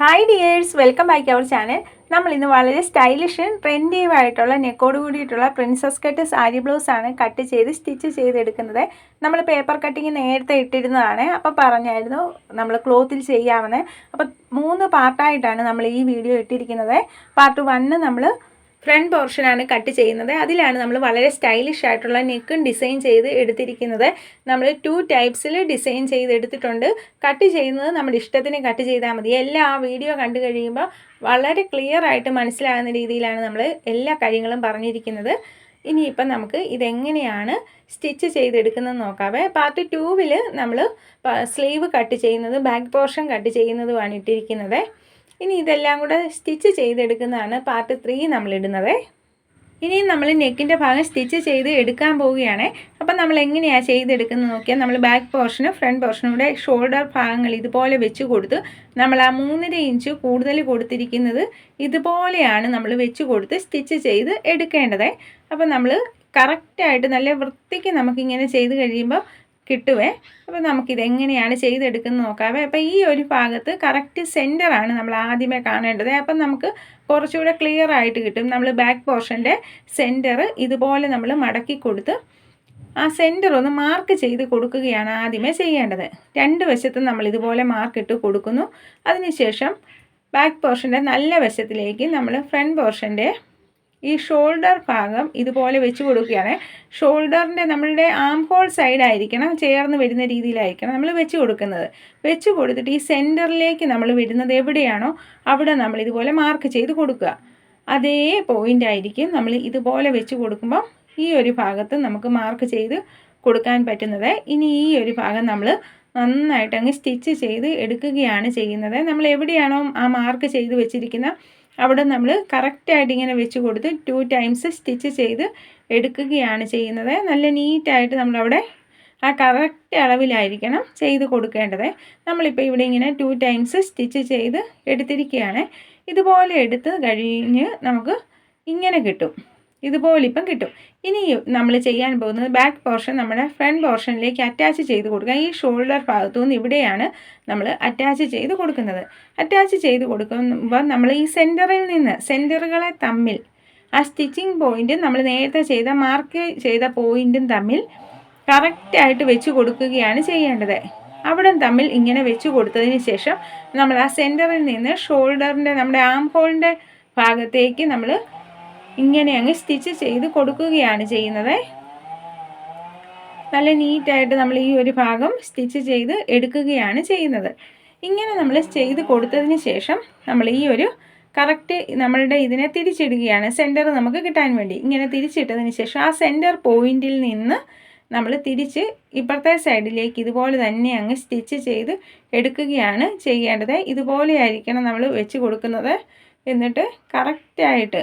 Hi dears welcome back our channel നമ്മൾ ഇന്ന് വളരെ സ്റ്റൈലിഷ് ട്രെൻഡീവ് ആയിട്ടുള്ള നെക്കോട് കൂടിയിട്ടുള്ള പ്രിൻസസ് കട്ട് സാരി ബ്ലൗസ് ആണ് കട്ട് ചെയ്ത് സ്റ്റിച്ച് ചെയ്തെടുക്കുന്നത്. നമ്മൾ പേപ്പർ കട്ടിങ് നേരത്തെ ഇട്ടിരുന്നതാണ്. അപ്പോൾ പറഞ്ഞായിരുന്നു നമ്മൾ ക്ലോത്തിൽ ചെയ്യാമെന്ന്. അപ്പോൾ മൂന്ന് പാർട്ടായിട്ടാണ് നമ്മൾ ഈ വീഡിയോ ഇട്ടിരിക്കുന്നത്. പാർട്ട് വണ്ണ് നമ്മൾ ഫ്രണ്ട് പോർഷനാണ് കട്ട് ചെയ്യുന്നത്. അതിലാണ് നമ്മൾ വളരെ സ്റ്റൈലിഷ് ആയിട്ടുള്ള നെക്കും ഡിസൈൻ ചെയ്ത് എടുത്തിരിക്കുന്നത്. നമ്മൾ ടു ടൈപ്സിൽ ഡിസൈൻ ചെയ്ത് എടുത്തിട്ടുണ്ട്. കട്ട് ചെയ്യുന്നത് നമ്മുടെ ഇഷ്ടത്തിന് കട്ട് ചെയ്താൽ മതി. എല്ലാ ആ വീഡിയോ കണ്ടു കഴിയുമ്പോൾ വളരെ ക്ലിയർ ആയിട്ട് മനസ്സിലാകുന്ന രീതിയിലാണ് നമ്മൾ എല്ലാ കാര്യങ്ങളും പറഞ്ഞിരിക്കുന്നത്. ഇനിയിപ്പം നമുക്ക് ഇതെങ്ങനെയാണ് സ്റ്റിച്ച് ചെയ്തെടുക്കുന്നത് നോക്കാവേ പാർട്ട് ടൂവിൽ നമ്മൾ സ്ലീവ് കട്ട് ചെയ്യുന്നത് ബാക്ക് പോർഷൻ കട്ട് ചെയ്യുന്നതുമാണ് ഇട്ടിരിക്കുന്നത്. ഇനി ഇതെല്ലാം കൂടെ സ്റ്റിച്ച് ചെയ്തെടുക്കുന്നതാണ് പാർട്ട് ത്രീ നമ്മളിടുന്നത്. ഇനി നമ്മൾ നെക്കിന്റെ ഭാഗം സ്റ്റിച്ച് ചെയ്ത് എടുക്കാൻ പോവുകയാണ്. അപ്പം നമ്മൾ എങ്ങനെയാണ് ചെയ്തെടുക്കുന്നത് നോക്കിയാൽ നമ്മൾ ബാക്ക് പോർഷനും ഫ്രണ്ട് പോർഷനും കൂടെ ഷോൾഡർ ഭാഗങ്ങൾ ഇതുപോലെ വെച്ച് കൊടുത്ത് നമ്മൾ ആ മൂന്നര ഇഞ്ച് കൂടുതൽ കൊടുത്തിരിക്കുന്നത് ഇതുപോലെയാണ് നമ്മൾ വെച്ച് കൊടുത്ത് സ്റ്റിച്ച് ചെയ്ത് എടുക്കേണ്ടത്. അപ്പം നമ്മൾ കറക്റ്റായിട്ട് നല്ല വൃത്തിക്ക് നമുക്കിങ്ങനെ ചെയ്ത് കഴിയുമ്പോൾ കിട്ടുവേ. അപ്പോൾ നമുക്കിത് എങ്ങനെയാണ് ചെയ്തെടുക്കുന്നത് നോക്കാവേ അപ്പോൾ ഈ ഒരു ഭാഗത്ത് കറക്റ്റ് സെന്ററാണ് നമ്മൾ ആദ്യമേ കാണേണ്ടത്. അപ്പം നമുക്ക് കുറച്ചുകൂടെ ക്ലിയർ ആയിട്ട് കിട്ടും. നമ്മൾ ബാക്ക് പോർഷന്റെ സെന്റർ ഇതുപോലെ നമ്മൾ മടക്കി കൊടുത്ത് ആ സെന്റർ ഒന്ന് മാർക്ക് ചെയ്ത് കൊടുക്കുകയാണ് ആദ്യമേ ചെയ്യേണ്ടത്. രണ്ട് വശത്തും നമ്മൾ ഇതുപോലെ മാർക്ക് ഇട്ട് കൊടുക്കുന്നു. അതിനുശേഷം ബാക്ക് പോർഷന്റെ നല്ല വശത്തിലേക്ക് നമ്മൾ ഫ്രണ്ട് പോർഷന്റെ ഈ ഷോൾഡർ ഭാഗം ഇതുപോലെ വെച്ച് കൊടുക്കുകയാണ്. ഷോൾഡറിന്റെ നമ്മളുടെ ആം ഹോൾ സൈഡായിരിക്കണം ചേർന്ന് വരുന്ന രീതിയിലായിരിക്കണം നമ്മൾ വെച്ച് കൊടുക്കുന്നത്. വെച്ച് കൊടുത്തിട്ട് ഈ സെന്ററിലേക്ക് നമ്മൾ വിടുന്നത് എവിടെയാണോ അവിടെ നമ്മൾ ഇതുപോലെ മാർക്ക് ചെയ്ത് കൊടുക്കുക. അതേ പോയിന്റ് ആയിരിക്കും നമ്മൾ ഇതുപോലെ വെച്ച് കൊടുക്കുമ്പം ഈ ഒരു ഭാഗത്ത് നമുക്ക് മാർക്ക് ചെയ്ത് കൊടുക്കാൻ പറ്റുന്നത്. ഇനി ഈ ഒരു ഭാഗം നമ്മൾ നന്നായിട്ട് അങ്ങ് സ്റ്റിച്ച് ചെയ്ത് എടുക്കുകയാണ് ചെയ്യുന്നത്. നമ്മൾ എവിടെയാണോ ആ മാർക്ക് ചെയ്ത് വെച്ചിരിക്കുന്ന അവിടെ നമ്മൾ കറക്റ്റായിട്ട് ഇങ്ങനെ വെച്ച് കൊടുത്ത് ടു ടൈംസ് സ്റ്റിച്ച് ചെയ്ത് എടുക്കുകയാണ് ചെയ്യുന്നത്. നല്ല നീറ്റായിട്ട് നമ്മളവിടെ ആ കറക്റ്റ് അളവിലായിരിക്കണം ചെയ്ത് കൊടുക്കേണ്ടത്. നമ്മളിപ്പോൾ ഇവിടെ ഇങ്ങനെ ടു ടൈംസ് സ്റ്റിച്ച് ചെയ്ത് എടുത്തിരിക്കുകയാണ്. ഇതുപോലെ എടുത്ത് കഴിഞ്ഞ് നമുക്ക് ഇങ്ങനെ കിട്ടും. ഇതുപോലെ ഇപ്പം കിട്ടും. ഇനി നമ്മൾ ചെയ്യാൻ പോകുന്നത് ബാക്ക് പോർഷൻ നമ്മുടെ ഫ്രണ്ട് പോർഷനിലേക്ക് അറ്റാച്ച് ചെയ്ത് കൊടുക്കുക. ഈ ഷോൾഡർ ഭാഗത്തു നിന്ന് ഇവിടെയാണ് നമ്മൾ അറ്റാച്ച് ചെയ്ത് കൊടുക്കുന്നത്. അറ്റാച്ച് ചെയ്ത് കൊടുക്കുമ്പോൾ നമ്മൾ ഈ സെന്ററിൽ നിന്ന് സെന്ററുകളെ തമ്മിൽ ആ സ്റ്റിച്ചിങ് പോയിന്റും നമ്മൾ നേരത്തെ ചെയ്ത മാർക്ക് ചെയ്ത പോയിന്റും തമ്മിൽ കറക്റ്റായിട്ട് വെച്ച് കൊടുക്കുകയാണ് ചെയ്യേണ്ടത്. അവിടെ തമ്മിൽ ഇങ്ങനെ വെച്ച് കൊടുത്തതിന് ശേഷം നമ്മൾ ആ സെന്ററിൽ നിന്ന് ഷോൾഡറിന്റെ നമ്മുടെ ആം ഹോളിന്റെ ഭാഗത്തേക്ക് നമ്മൾ ഇങ്ങനെ അങ്ങ് സ്റ്റിച്ച് ചെയ്ത് കൊടുക്കുകയാണ് ചെയ്യുന്നത്. നല്ല നീറ്റായിട്ട് നമ്മൾ ഈ ഒരു ഭാഗം സ്റ്റിച്ച് ചെയ്ത് എടുക്കുകയാണ് ചെയ്യുന്നത്. ഇങ്ങനെ നമ്മൾ ചെയ്ത് കൊടുത്തതിന് ശേഷം നമ്മൾ ഈ ഒരു കറക്റ്റ് നമ്മളുടെ ഇതിനെ തിരിച്ചിടുകയാണ്. സെന്റർ നമുക്ക് കിട്ടാൻ വേണ്ടി. ഇങ്ങനെ തിരിച്ചിട്ടതിന് ശേഷം ആ സെന്റർ പോയിന്റിൽ നിന്ന് നമ്മൾ തിരിച്ച് ഇപ്പുറത്തെ സൈഡിലേക്ക് ഇതുപോലെ തന്നെ അങ്ങ് സ്റ്റിച്ച് ചെയ്ത് എടുക്കുകയാണ് ചെയ്യേണ്ടത്. ഇതുപോലെ ആയിരിക്കണം നമ്മൾ വെച്ച് കൊടുക്കുന്നത്. എന്നിട്ട് കറക്റ്റായിട്ട്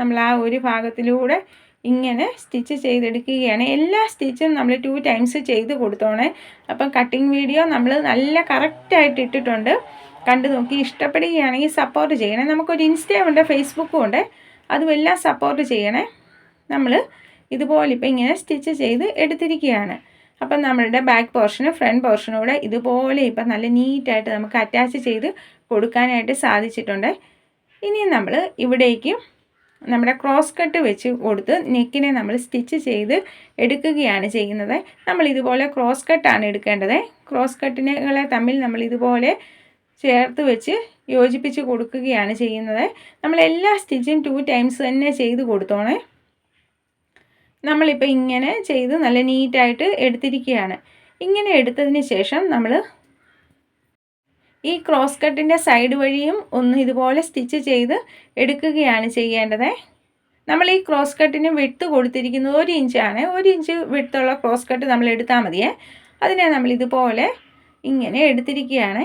നമ്മൾ ആ ഒരു ഭാഗത്തിലൂടെ ഇങ്ങനെ സ്റ്റിച്ച് ചെയ്തെടുക്കുകയാണ്. എല്ലാ സ്റ്റിച്ചും നമ്മൾ ടു ടൈംസ് ചെയ്ത് കൊടുത്തോണേ. അപ്പം കട്ടിങ് വീഡിയോ നമ്മൾ നല്ല കറക്റ്റായിട്ട് ഇട്ടിട്ടുണ്ട്. കണ്ടു നോക്കി ഇഷ്ടപ്പെടുകയാണെങ്കിൽ സപ്പോർട്ട് ചെയ്യണേ. നമുക്കൊരു ഇൻസ്റ്റയും ഉണ്ട് ഫേസ്ബുക്കും ഉണ്ട്. അതും എല്ലാം സപ്പോർട്ട് ചെയ്യണേ. നമ്മൾ ഇതുപോലെ ഇപ്പം ഇങ്ങനെ സ്റ്റിച്ച് ചെയ്ത് എടുത്തിരിക്കുകയാണ്. അപ്പം നമ്മളുടെ ബാക്ക് പോർഷനും ഫ്രണ്ട് പോർഷനും കൂടെ ഇതുപോലെ ഇപ്പം നല്ല നീറ്റായിട്ട് നമുക്ക് അറ്റാച്ച് ചെയ്ത് കൊടുക്കാനായിട്ട് സാധിച്ചിട്ടുണ്ട്. ഇനി നമ്മൾ ഇവിടേക്ക് നമ്മുടെ ക്രോസ് കട്ട് വെച്ച് കൊടുത്ത് നെക്കിനെ നമ്മൾ സ്റ്റിച്ച് ചെയ്ത് എടുക്കുകയാണ് ചെയ്യുന്നത്. നമ്മൾ ഇതുപോലെ ക്രോസ് കട്ടാണ് എടുക്കേണ്ടത്. ക്രോസ് കട്ടിനുകളെ തമ്മിൽ നമ്മൾ ഇതുപോലെ ചേർത്ത് വെച്ച് യോജിപ്പിച്ച് കൊടുക്കുകയാണ് ചെയ്യുന്നത്. നമ്മൾ എല്ലാ സ്റ്റിച്ചും ടു ടൈംസ് തന്നെ ചെയ്ത് കൊടുത്തോണേ. നമ്മളിപ്പോൾ ഇങ്ങനെ ചെയ്ത് നല്ല നീറ്റായിട്ട് എടുത്തിരിക്കുകയാണ്. ഇങ്ങനെ എടുത്തതിന് ശേഷം നമ്മൾ ഈ ക്രോസ് കട്ടിന്റെ സൈഡ് വഴിയും ഒന്ന് ഇതുപോലെ സ്റ്റിച്ച് ചെയ്ത് എടുക്കുകയാണ് ചെയ്യേണ്ടത്. നമ്മൾ ഈ ക്രോസ് കട്ടിന് വിട്ട് കൊടുത്തിരിക്കുന്നത് ഒരു ഇഞ്ചാണ് ഒരു ഇഞ്ച് വിട്ടുള്ള ക്രോസ് കട്ട് നമ്മൾ എടുത്താൽ മതിയേ. അതിനെ നമ്മൾ ഇതുപോലെ ഇങ്ങനെ എടുത്തിരിക്കുകയാണ്.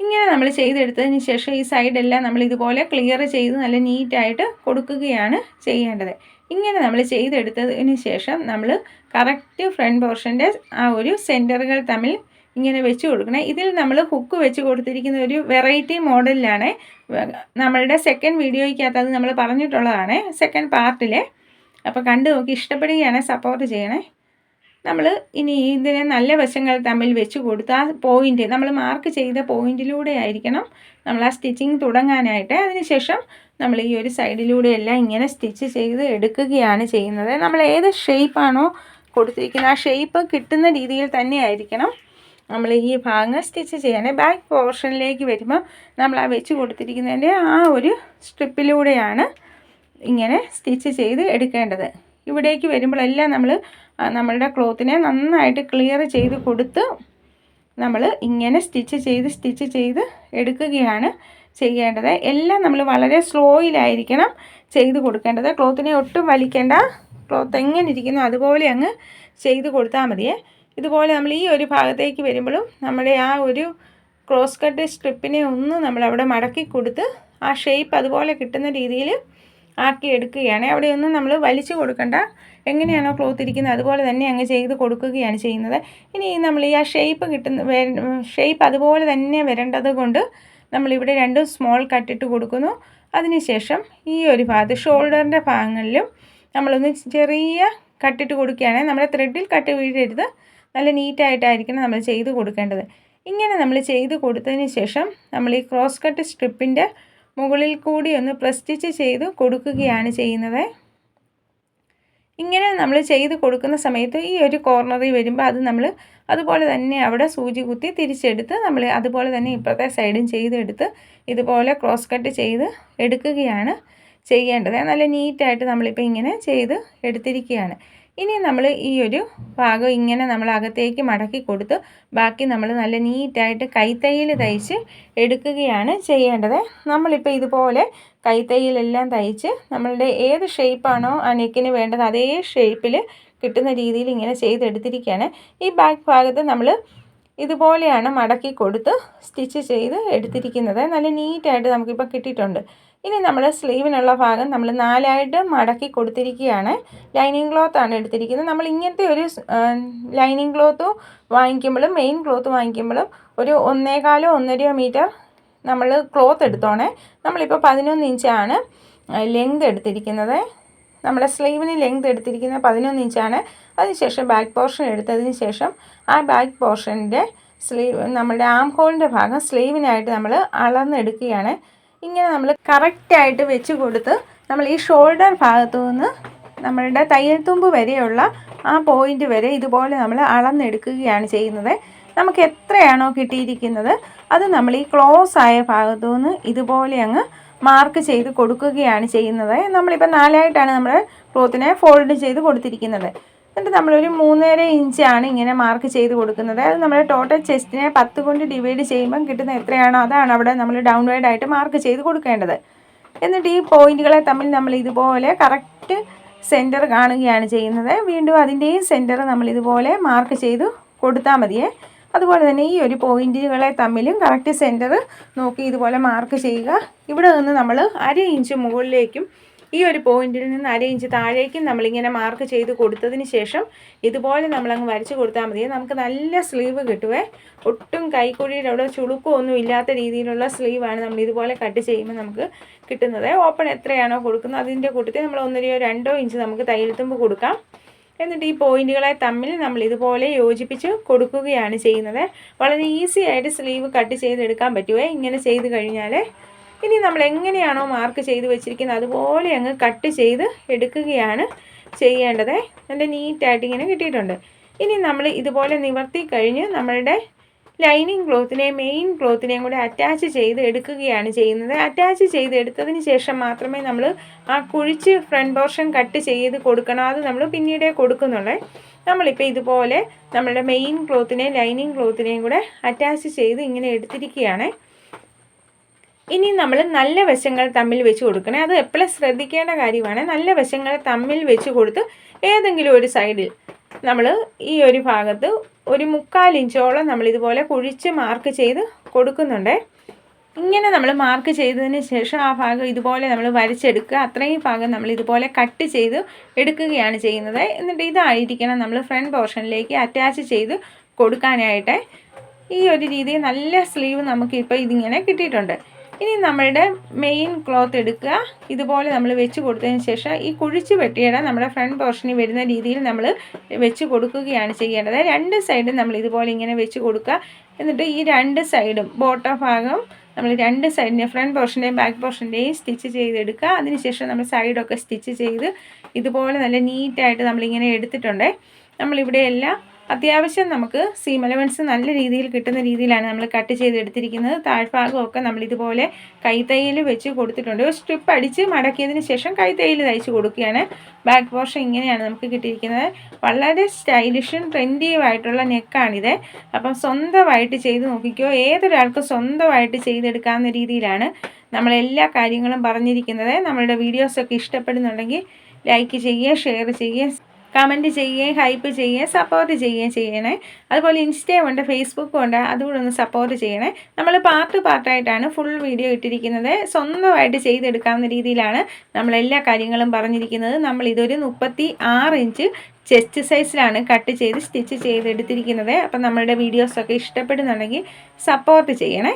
ഇങ്ങനെ നമ്മൾ ചെയ്തെടുത്തതിന് ശേഷം ഈ സൈഡെല്ലാം നമ്മൾ ഇതുപോലെ ക്ലിയർ ചെയ്ത് നല്ല നീറ്റായിട്ട് കൊടുക്കുകയാണ് ചെയ്യേണ്ടത്. ഇങ്ങനെ നമ്മൾ ചെയ്തെടുത്തതിന് ശേഷം നമ്മൾ കറക്റ്റ് ഫ്രണ്ട് പോർഷന്റെ ആ ഒരു സെന്ററുകൾ തമ്മിൽ ഇങ്ങനെ വെച്ച് കൊടുക്കണേ. ഇതിൽ നമ്മൾ ഹുക്ക് വെച്ച് കൊടുത്തിരിക്കുന്ന ഒരു വെറൈറ്റി മോഡലിലാണ് നമ്മളുടെ സെക്കൻഡ് വീഡിയോയ്ക്കകത്ത് അത് നമ്മൾ പറഞ്ഞിട്ടുള്ളതാണ് സെക്കൻഡ് പാർട്ടിൽ അപ്പോൾ കണ്ടു നോക്കി ഇഷ്ടപ്പെടുകയാണെങ്കിൽ സപ്പോർട്ട് ചെയ്യണേ. നമ്മൾ ഇനി ഇതിനെ നല്ല വശങ്ങൾ തമ്മിൽ വെച്ച് കൊടുത്ത് ആ പോയിന്റ് നമ്മൾ മാർക്ക് ചെയ്ത പോയിന്റിലൂടെ ആയിരിക്കണം നമ്മൾ ആ സ്റ്റിച്ചിങ് തുടങ്ങാനായിട്ട്. അതിനുശേഷം നമ്മൾ ഈ ഒരു സൈഡിലൂടെ എല്ലാം ഇങ്ങനെ സ്റ്റിച്ച് ചെയ്ത് എടുക്കുകയാണ് ചെയ്യുന്നത്. നമ്മൾ ഏത് ഷേപ്പാണോ കൊടുത്തിരിക്കുന്നത് ആ ഷേപ്പ് കിട്ടുന്ന രീതിയിൽ തന്നെ ആയിരിക്കണം. നമ്മൾ ഈ ഭാഗം സ്റ്റിച്ച് ചെയ്യാൻ ബാക്ക് പോർഷനിലേക്ക് വരുമ്പോൾ നമ്മൾ ആ വെച്ച് കൊടുത്തിരിക്കുന്നതിന്റെ ആ ഒരു സ്ട്രിപ്പിലൂടെയാണ് ഇങ്ങനെ സ്റ്റിച്ച് ചെയ്ത് എടുക്കേണ്ടത്. ഇവിടേക്ക് വരുമ്പോഴെല്ലാം നമ്മൾ നമ്മളുടെ ക്ലോത്തിനെ നന്നായിട്ട് ക്ലിയർ ചെയ്ത് കൊടുത്ത് നമ്മൾ ഇങ്ങനെ സ്റ്റിച്ച് ചെയ്ത് സ്റ്റിച്ച് ചെയ്ത് എടുക്കുകയാണ് ചെയ്യേണ്ടത്. എല്ലാം നമ്മൾ വളരെ സ്ലോയിലായിരിക്കണം ചെയ്ത് കൊടുക്കേണ്ടത്. ക്ലോത്തിനെ ഒട്ടും വലിക്കേണ്ട ക്ലോത്ത് എങ്ങനെ ഇരിക്കുന്നു അതുപോലെ അങ്ങ് ചെയ്ത് കൊടുത്താൽ മതിയേ. ഇതുപോലെ നമ്മൾ ഈ ഒരു ഭാഗത്തേക്ക് വരുമ്പോഴും നമ്മുടെ ആ ഒരു ക്രോസ് കട്ട് സ്ട്രിപ്പിനെ ഒന്ന് നമ്മൾ അവിടെ മടക്കി കൊടുത്ത് ആ ഷേപ്പ് അതുപോലെ കിട്ടുന്ന രീതിയിൽ ആക്കി എടുക്കുകയാണ്. അവിടെയൊന്നും നമ്മൾ വലിച്ചു കൊടുക്കണ്ട. എങ്ങനെയാണോ ക്ലോത്ത് ഇരിക്കുന്നത്? അതുപോലെ തന്നെ അങ്ങ് ചെയ്ത് കൊടുക്കുകയാണ് ചെയ്യുന്നത്. ഇനി നമ്മൾ ഈ ആ ഷേപ്പ് കിട്ടുന്ന ഷേപ്പ് അതുപോലെ തന്നെ വരേണ്ടത് കൊണ്ട് നമ്മളിവിടെ രണ്ട് സ്മോൾ കട്ടിട്ട് കൊടുക്കുന്നു. അതിനുശേഷം ഈ ഒരു ഭാഗത്ത് ഷോൾഡറിന്റെ ഭാഗങ്ങളിലും നമ്മളൊന്ന് ചെറിയ കട്ടിട്ട് കൊടുക്കുകയാണെങ്കിൽ നമ്മുടെ ത്രെഡിൽ കട്ട് വീഴരുത്. നല്ല നീറ്റായിട്ടായിരിക്കണം നമ്മൾ ചെയ്ത് കൊടുക്കേണ്ടത്. ഇങ്ങനെ നമ്മൾ ചെയ്ത് കൊടുത്തതിന് ശേഷം നമ്മൾ ഈ ക്രോസ് കട്ട് സ്ട്രിപ്പിന്റെ മുകളിൽ കൂടി ഒന്ന് പ്രസ്റ്റിച്ച് ചെയ്ത് കൊടുക്കുകയാണ് ചെയ്യുന്നത്. ഇങ്ങനെ നമ്മൾ ചെയ്ത് കൊടുക്കുന്ന സമയത്ത് ഈ ഒരു കോർണറിൽ വരുമ്പോൾ അത് നമ്മൾ അതുപോലെ തന്നെ അവിടെ സൂചി കുത്തി തിരിച്ചെടുത്ത് നമ്മൾ അതുപോലെ തന്നെ ഇപ്പുറത്തെ സൈഡും ചെയ്തെടുത്ത് ഇതുപോലെ ക്രോസ് കട്ട് ചെയ്ത് എടുക്കുകയാണ് ചെയ്യേണ്ടത്. നല്ല നീറ്റായിട്ട് നമ്മളിപ്പോൾ ഇങ്ങനെ ചെയ്ത് എടുത്തിരിക്കുകയാണ്. ഇനി നമ്മൾ ഈ ഒരു ഭാഗം ഇങ്ങനെ നമ്മൾ അകത്തേക്ക് മടക്കി കൊടുത്ത് ബാക്കി നമ്മൾ നല്ല നീറ്റായിട്ട് കൈത്തയ്യൽ തയ്ച്ച് എടുക്കുകയാണ് ചെയ്യേണ്ടത്. നമ്മളിപ്പോൾ ഇതുപോലെ കൈത്തയ്യലെല്ലാം തയ്ച്ച് നമ്മളുടെ ഏത് ഷേപ്പാണോ ആ നെക്കിന് വേണ്ടത് അതേ ഷേപ്പിൽ കിട്ടുന്ന രീതിയിൽ ഇങ്ങനെ ചെയ്തെടുത്തിരിക്കുകയാണ്. ഈ ബാക്ക് ഭാഗത്ത് നമ്മൾ ഇതുപോലെയാണ് മടക്കി കൊടുത്ത് സ്റ്റിച്ച് ചെയ്ത് എടുത്തിരിക്കുന്നത്. നല്ല നീറ്റായിട്ട് നമുക്കിപ്പോൾ കിട്ടിയിട്ടുണ്ട്. ഇനി നമ്മൾ സ്ലീവിനുള്ള ഭാഗം നമ്മൾ നാലായിട്ട് മടക്കി കൊടുത്തിരിക്കുകയാണ്. ലൈനിങ് ക്ലോത്താണ് എടുത്തിരിക്കുന്നത്. നമ്മൾ ഇങ്ങനത്തെ ഒരു ലൈനിങ് ക്ലോത്ത് വാങ്ങിക്കുമ്പോഴും മെയിൻ ക്ലോത്ത് വാങ്ങിക്കുമ്പോഴും ഒരു ഒന്നേകാലോ ഒന്നരയോ മീറ്റർ നമ്മൾ ക്ലോത്ത് എടുത്തോണേ. നമ്മളിപ്പോൾ പതിനൊന്ന് ഇഞ്ചാണ് ലെങ്ത് എടുത്തിരിക്കുന്നത്. നമ്മുടെ സ്ലീവിന് ലെങ്ത് എടുത്തിരിക്കുന്നത് പതിനൊന്ന് ഇഞ്ചാണ് അതിനുശേഷം ബാക്ക് പോർഷൻ എടുത്തതിന് ശേഷം ആ ബാക്ക് പോർഷന്റെ സ്ലീവ് നമ്മുടെ ആം ഹോളിന്റെ ഭാഗം സ്ലീവിനായിട്ട് നമ്മൾ അളന്നെടുക്കുകയാണ്. ഇങ്ങനെ നമ്മൾ കറക്റ്റായിട്ട് വെച്ച് കൊടുത്ത് നമ്മൾ ഈ ഷോൾഡർ ഭാഗത്തു നിന്ന് നമ്മളുടെ തയ്യൽ തുമ്പ് വരെയുള്ള ആ പോയിന്റ് വരെ ഇതുപോലെ നമ്മൾ അളന്നെടുക്കുകയാണ് ചെയ്യുന്നത്. നമുക്ക് എത്രയാണോ കിട്ടിയിരിക്കുന്നത് അത് നമ്മൾ ഈ ക്ലോസ് ആയ ഭാഗത്തു നിന്ന് ഇതുപോലെ അങ്ങ് മാർക്ക് ചെയ്ത് കൊടുക്കുകയാണ് ചെയ്യുന്നത്. നമ്മളിപ്പോൾ നാലായിട്ടാണ് നമ്മൾ ക്ലോത്തിനെ ഫോൾഡ് ചെയ്ത് കൊടുത്തിരിക്കുന്നത്. എന്നിട്ട് നമ്മളൊരു മൂന്നര ഇഞ്ചാണ് ഇങ്ങനെ മാർക്ക് ചെയ്ത് കൊടുക്കുന്നത്. അത് നമ്മുടെ ടോട്ടൽ ചെസ്റ്റിനെ പത്ത് കൊണ്ട് ഡിവൈഡ് ചെയ്യുമ്പം കിട്ടുന്ന എത്രയാണോ അതാണ് അവിടെ നമ്മൾ ഡൗൺവേഡ് ആയിട്ട് മാർക്ക് ചെയ്ത് കൊടുക്കേണ്ടത്. എന്നിട്ട് ഈ പോയിന്റുകളെ തമ്മിൽ നമ്മൾ ഇതുപോലെ കറക്റ്റ് സെന്റർ കാണുകയാണ് ചെയ്യുന്നത്. വീണ്ടും അതിന്റെയും സെന്റർ നമ്മൾ ഇതുപോലെ മാർക്ക് ചെയ്ത് കൊടുത്താൽ മതിയേ. അതുപോലെ തന്നെ ഈ ഒരു പോയിന്റുകളെ തമ്മിലും കറക്റ്റ് സെന്റർ നോക്കി ഇതുപോലെ മാർക്ക് ചെയ്യുക. ഇവിടെ നിന്ന് നമ്മൾ അര ഇഞ്ച് മുകളിലേക്കും ഈ ഒരു പോയിന്റിൽ നിന്ന് അര ഇഞ്ച് താഴേക്കും നമ്മളിങ്ങനെ മാർക്ക് ചെയ്ത് കൊടുത്തതിന് ശേഷം ഇതുപോലെ നമ്മളങ്ങ് വരച്ച് കൊടുത്താൽ മതി. നമുക്ക് നല്ല സ്ലീവ് കിട്ടുവേ. ഒട്ടും കൈക്കുഴിയുടെ അവിടെ ചുളുക്കമൊന്നും ഇല്ലാത്ത രീതിയിലുള്ള സ്ലീവാണ് നമ്മൾ ഇതുപോലെ കട്ട് ചെയ്യുമ്പോൾ നമുക്ക് കിട്ടുന്നത്. ഓപ്പൺ എത്രയാണോ കൊടുക്കുന്നത്. അതിന്റെ കൂട്ടത്തിൽ നമ്മൾ ഒന്നരയോ രണ്ടോ ഇഞ്ച് നമുക്ക് തയ്യൽത്തുമ്പ് കൊടുക്കാം. എന്നിട്ട് ഈ പോയിന്റുകളെ തമ്മിൽ നമ്മൾ ഇതുപോലെ യോജിപ്പിച്ച് കൊടുക്കുകയാണ് ചെയ്യുന്നത്. വളരെ ഈസി ആയിട്ട് സ്ലീവ് കട്ട് ചെയ്തെടുക്കാൻ പറ്റുമേ ഇങ്ങനെ ചെയ്ത് കഴിഞ്ഞാൽ ഇനി നമ്മൾ എങ്ങനെയാണോ മാർക്ക് ചെയ്ത് വെച്ചിരിക്കുന്നത് അതുപോലെ അങ്ങ് കട്ട് ചെയ്ത് എടുക്കുകയാണ് ചെയ്യേണ്ടത്. നല്ല നീറ്റായിട്ട് ഇങ്ങനെ കിട്ടിയിട്ടുണ്ട്. ഇനി നമ്മൾ ഇതുപോലെ നിവർത്തി കഴിഞ്ഞ് നമ്മളുടെ ലൈനിങ് ക്ലോത്തിനെയും മെയിൻ ക്ലോത്തിനെയും കൂടെ അറ്റാച്ച് ചെയ്ത് എടുക്കുകയാണ് ചെയ്യുന്നത്. അറ്റാച്ച് ചെയ്ത് എടുത്തതിന് ശേഷം മാത്രമേ നമ്മൾ ആ കുഴിച്ച് ഫ്രണ്ട് പോർഷൻ കട്ട് ചെയ്ത് കൊടുക്കണം. അത് നമ്മൾ പിന്നീടേ കൊടുക്കുന്നുള്ളേ. നമ്മളിപ്പോൾ ഇതുപോലെ നമ്മളുടെ മെയിൻ ക്ലോത്തിനെയും ലൈനിങ് ക്ലോത്തിനെയും കൂടെ അറ്റാച്ച് ചെയ്ത് ഇങ്ങനെ എടുത്തിരിക്കുകയാണ്. ഇനി നമ്മൾ നല്ല വശങ്ങൾ തമ്മിൽ വെച്ച് കൊടുക്കണേ. അത് എപ്പോഴും ശ്രദ്ധിക്കേണ്ട കാര്യമാണ്. നല്ല വശങ്ങൾ തമ്മിൽ വെച്ച് കൊടുത്ത് ഏതെങ്കിലും ഒരു സൈഡിൽ നമ്മൾ ഈ ഒരു ഭാഗത്ത് ഒരു മുക്കാൽ ഇഞ്ചോളം നമ്മൾ ഇതുപോലെ കുഴിച്ച് മാർക്ക് ചെയ്ത് കൊടുക്കുന്നുണ്ട്. ഇങ്ങനെ നമ്മൾ മാർക്ക് ചെയ്തതിന് ശേഷം ആ ഭാഗം ഇതുപോലെ നമ്മൾ വരച്ചെടുക്കുക. അത്രയും ഭാഗം നമ്മൾ ഇതുപോലെ കട്ട് ചെയ്ത് എടുക്കുകയാണ് ചെയ്യുന്നത്. എന്നിട്ട് ഇതായിരിക്കണം നമ്മൾ ഫ്രണ്ട് പോർഷനിലേക്ക് അറ്റാച്ച് ചെയ്ത് കൊടുക്കാനായിട്ട്. ഈ ഒരു രീതിയിൽ നല്ല സ്ലീവ് നമുക്കിപ്പോൾ ഇതിങ്ങനെ കിട്ടിയിട്ടുണ്ട്. ഇനി നമ്മളുടെ മെയിൻ ക്ലോത്ത് എടുക്കുക. ഇതുപോലെ നമ്മൾ വെച്ച് കൊടുത്തതിന് ശേഷം ഈ കുഴിച്ച് വെട്ടിയിടാൻ നമ്മുടെ ഫ്രണ്ട് പോർഷനിൽ വരുന്ന രീതിയിൽ നമ്മൾ വെച്ച് കൊടുക്കുകയാണ് ചെയ്യേണ്ടത്. രണ്ട് സൈഡും നമ്മൾ ഇതുപോലെ ഇങ്ങനെ വെച്ച് കൊടുക്കുക. എന്നിട്ട് ഈ രണ്ട് സൈഡും ബോട്ടം ഭാഗം നമ്മൾ രണ്ട് സൈഡിന്റെ ഫ്രണ്ട് പോർഷന്റെയും ബാക്ക് പോർഷന്റെയും സ്റ്റിച്ച് ചെയ്തെടുക്കുക. അതിനുശേഷം നമ്മൾ സൈഡൊക്കെ സ്റ്റിച്ച് ചെയ്ത് ഇതുപോലെ നല്ല നീറ്റായിട്ട് നമ്മളിങ്ങനെ എടുത്തിട്ടുണ്ടേ. നമ്മളിവിടെ എല്ലാം അത്യാവശ്യം നമുക്ക് സീം അലവൻസ് നല്ല രീതിയിൽ കിട്ടുന്ന രീതിയിലാണ് നമ്മൾ കട്ട് ചെയ്തെടുത്തിരിക്കുന്നത്. താഴ്ഭാഗമൊക്കെ നമ്മൾ ഇതുപോലെ കൈത്തയ്യൽ വെച്ച് കൊടുത്തിട്ടുണ്ട്. സ്ട്രിപ്പ് അടിച്ച് മടക്കിയതിന് ശേഷം കൈത്തയ്യൽ തയ്ച്ച് കൊടുക്കുകയാണ്. ബാക്ക് പോർഷൻ ഇങ്ങനെയാണ് നമുക്ക് കിട്ടിയിരിക്കുന്നത്. വളരെ സ്റ്റൈലിഷും ട്രെൻഡിയും ആയിട്ടുള്ള നെക്കാണിത് അപ്പം സ്വന്തമായിട്ട് ചെയ്ത് നോക്കിക്കോ. ഏതൊരാൾക്കും സ്വന്തമായിട്ട് ചെയ്തെടുക്കാവുന്ന രീതിയിലാണ് നമ്മളെല്ലാ കാര്യങ്ങളും പറഞ്ഞിരിക്കുന്നത്. നമ്മളുടെ വീഡിയോസൊക്കെ ഇഷ്ടപ്പെടുന്നുണ്ടെങ്കിൽ ലൈക്ക് ചെയ്യുക ഷെയർ ചെയ്യുക. കമന്റ് ചെയ്യുകയും ഹൈപ്പ് ചെയ്യുകയും സപ്പോർട്ട് ചെയ്യുകയും ചെയ്യണേ. അതുപോലെ ഇൻസ്റ്റയും ഉണ്ട് ഫേസ്ബുക്കും ഉണ്ട് അതുകൂടെ ഒന്ന് സപ്പോർട്ട് ചെയ്യണേ. നമ്മൾ പാർട്ട് പാർട്ടായിട്ടാണ് ഫുൾ വീഡിയോ ഇട്ടിരിക്കുന്നത്. സ്വന്തമായിട്ട് ചെയ്തെടുക്കാവുന്ന രീതിയിലാണ് നമ്മൾ എല്ലാ കാര്യങ്ങളും പറഞ്ഞിരിക്കുന്നത്. നമ്മൾ ഇതൊരു മുപ്പത്തി ആറ് ഇഞ്ച് ചെസ്റ്റ് സൈസിലാണ് കട്ട് ചെയ്ത് സ്റ്റിച്ച് ചെയ്തെടുത്തിരിക്കുന്നത്. അപ്പം നമ്മളുടെ വീഡിയോസൊക്കെ ഇഷ്ടപ്പെടുന്നുണ്ടെങ്കിൽ സപ്പോർട്ട് ചെയ്യണേ.